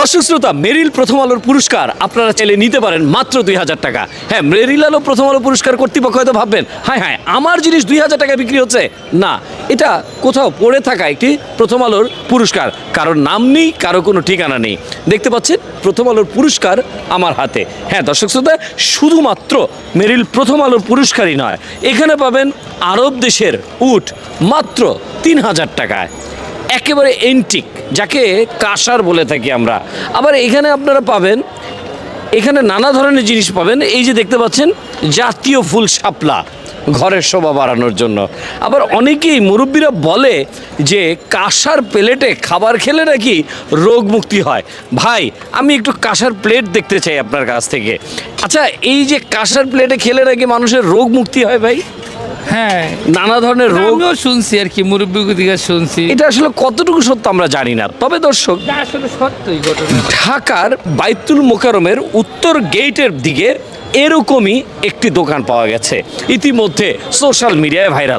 দর্শক শ্রোতা, মেরিল প্রথম আলোর পুরস্কার আপনারা চাইলে নিতে পারেন মাত্র দুই হাজার টাকা। হ্যাঁ মেরিল আলো প্রথম আলো পুরস্কার কর্তৃপক্ষ হয়তো ভাববেন হ্যাঁ হ্যাঁ আমার জিনিস দুই হাজার টাকা বিক্রি হচ্ছে? না, এটা কোথাও পড়ে থাকা একটি প্রথম আলোর পুরস্কার। কারোর নাম নেই, কারও কোনো ঠিকানা নেই। দেখতে পাচ্ছেন, প্রথম আলোর পুরস্কার আমার হাতে। হ্যাঁ দর্শক শ্রোতা, শুধুমাত্র মেরিল প্রথম আলোর পুরস্কারই নয়, এখানে পাবেন আরব দেশের উট মাত্র তিন হাজার টাকায়। একেবারে এন্টিক যাকে কাঁসার বলে থাকি আমরা। আবার এখানে আপনারা পাবেন, এখানে নানা ধরনের জিনিস পাবেন। এই যে দেখতে পাচ্ছেন, জাতীয় ফুল শাপলা ঘরের শোভা বাড়ানোর জন্য। আবার অনেকেই মুরব্বীরা বলে যে কাঁসার প্লেটে খাবার খেলে নাকি রোগ মুক্তি হয়। ভাই, আমি একটু কাঁসার প্লেট দেখতে চাই আপনার কাছ থেকে। আচ্ছা এই যে কাঁসার প্লেটে খেলে নাকি মানুষের রোগ মুক্তি হয় ভাই? হ্যাঁ। নানা ধরনের রোগ আমিও শুনছি আর কি মুরব্বী দিকে শুনছি। এটা আসলে কতটুকু সত্য আমরা জানি না। তবে দর্শক আসলে সত্যই ঘটনা। ঢাকার বাইতুল মোকারমের উত্তর গেটের দিকে এরকমই একটি দোকান পাওয়া গেছে। ইতিমধ্যে সোশ্যাল মিডিয়ায় ভাইরাল